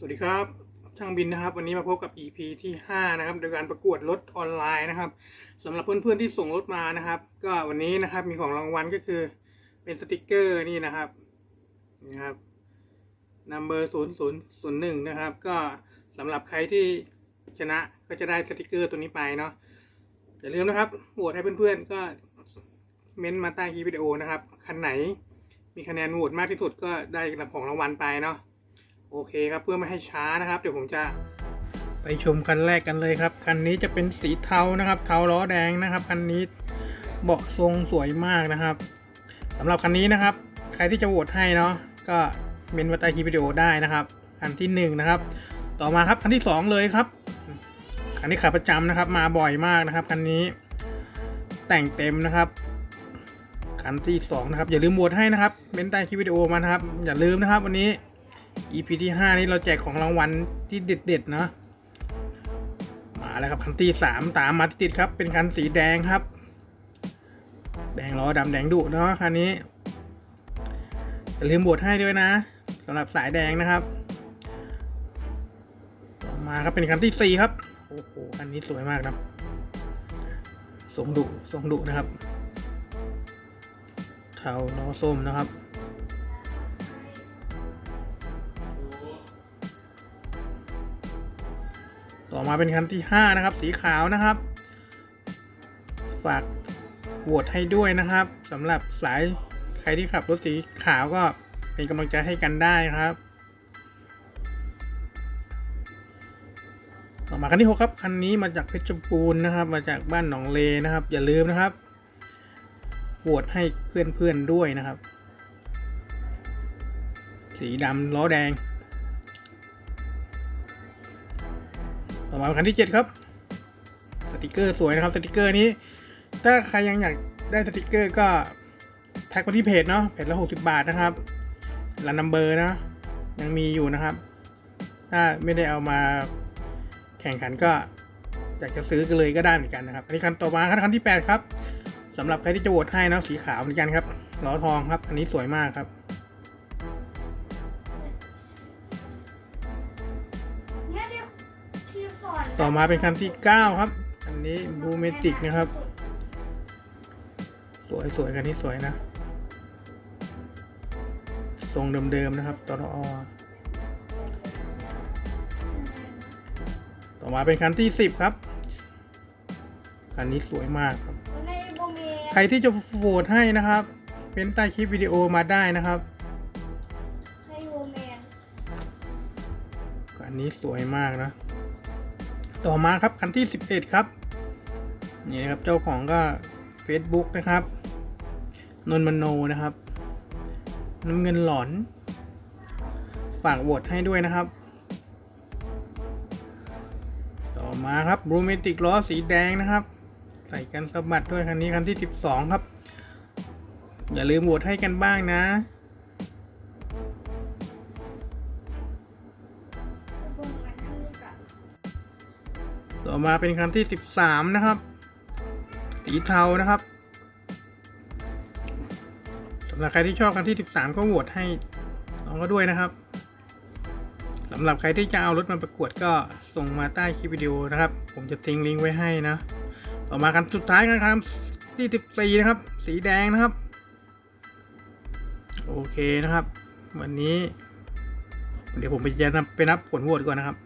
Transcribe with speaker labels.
Speaker 1: สวัสดีครับ ช่างบินนะครับ วันนี้มาพบกับ EP ที่ 5 นะครับ โดยการประกวดรถออนไลน์นะครับสำหรับเพื่อนๆที่ส่งรถมานะครับ ก็วันนี้นะครับมีของรางวัลก็คือเป็นสติกเกอร์นี่นะครับนี่ครับ number 0 0 0 1นะครับ ก็สำหรับใครที่ชนะก็จะได้สติกเกอร์ตัวนี้ไปเนาะอย่าลืมนะครับโหวตให้เพื่อนๆก็เม้นต์มาใต้คลิปวิดีโอนะครับคันไหนมีคะแนนโหวตมากที่สุดก็ได้รับของรางวัลไปเนาะ โอเคครับเพื่อไม่ให้ช้านะครับ เดี๋ยวผมจะไปชมคันแรกกันเลยครับคันนี้จะเป็นสีเทานะครับ เทาล้อแดงนะครับคันนี้เบาะทรงสวยมากนะครับสำหรับคันนี้นะครับ ใครที่จะโหวตให้เนาะก็เมนมาใต้คลิปวิดีโอได้นะครับคันที่หนึ่งนะครับ ต่อมาครับคันที่สองเลยครับคันนี้ขาประจำนะครับ มาบ่อยมากนะครับคันนี้แต่งเต็มนะครับคันที่สองนะครับอย่าลืมโหวตให้นะครับเมนใต้คลิปวิดีโอมานะครับอย่าลืมนะครับ วันนี้ EP ที่ห้านี้เราแจกของรางวัลที่เด็ดๆเนาะมาแล้วครับคันที่สามตามมาติดครับ เป็นคันสีแดงครับ แดงล้อดำแดงดุเนาะคันนี้อย่าลืมบวชให้ด้วยนะสำหรับสายแดงนะครับต่อมาครับเป็นคันที่สี่ครับโอ้โหคันนี้สวยมากนะทรงดุทรงดุนะครับเทาล้อส้มนะครับ ต่อมาเป็นคันที่ห้านะครับ สีขาวนะครับ ฝากโหวตให้ด้วยนะครับสำหรับสายใครที่ขับรถสีขาวก็เป็นกำลังใจให้กันได้ครับ ต่อมาคันที่หกครับ คันนี้มาจากเพชรบูรณ์นะครับ มาจากบ้านหนองเลนะครับ อย่าลืมนะครับโหวตให้เพื่อนๆด้วยนะครับ สีดำล้อแดง ต่อมาคันที่เจ็ดครับ สติกเกอร์สวยนะครับ สติกเกอร์นี้ ถ้าใครยังอยากได้สติกเกอร์ก็แท็กมาที่เพจเนาะเพจละหกสิบาทนะครับรันนัมเบอร์นะ ยังมีอยู่นะครับ ถ้าไม่ได้เอามาแข่งขันก็อยากจะซื้อกันเลยก็ได้เหมือนกันนะครับอันนี้คันต่อมาครับคันที่แปดครับสำหรับใครที่จะโหวตให้นะสีขาวเหมือนกันครับล้อทองครับ อันนี้สวยมากครับ ต่อมาเป็นคันที่เก้าครับ อันนี้บูเมติกนะครับ สวยสวยคันนี้สวยนะ ทรงเดิมๆนะครับตรอต่อมาเป็นคันที่สิบครับ คันนี้สวยมากครับ
Speaker 2: ในโบเม
Speaker 1: ใครที่จะโหวตให้นะครับ เป็นใต้คลิปวิดีโอมาได้นะครับ
Speaker 2: ในโบเมน
Speaker 1: อันนี้สวยมากนะ ต่อมาครับคันที่สิบเอ็ดครับ นี่นะครับเจ้าของก็ Facebook นะครับ นนมโนนะครับ น้ำเงินหลอน ฝากโหวตให้ด้วยนะครับ ต่อมาครับบรูเมติกล้อสีแดงนะครับ ใส่กันสะบัดด้วยคันนี้คันที่สิบสองครับ อย่าลืมโหวตให้กันบ้างนะ ต่อมาเป็นคันที่สิบสามนะครับสีเทานะครับสำหรับใครที่ชอบคันที่สิบสามก็โหวตให้น้องก็ด้วยนะครับสำหรับใครที่จะเอารถมาประกวดก็ส่งมาใต้คลิปวิดีโอนะครับ ผมจะทิ้งลิงก์ไว้ให้นะ ต่อมาคันสุดท้ายกันครับที่สิบสี่นะครับ สีแดงนะครับ โอเคนะครับ วันนี้ เดี๋ยวผมไปจะไปนับผลโหวตก่อนนะครับ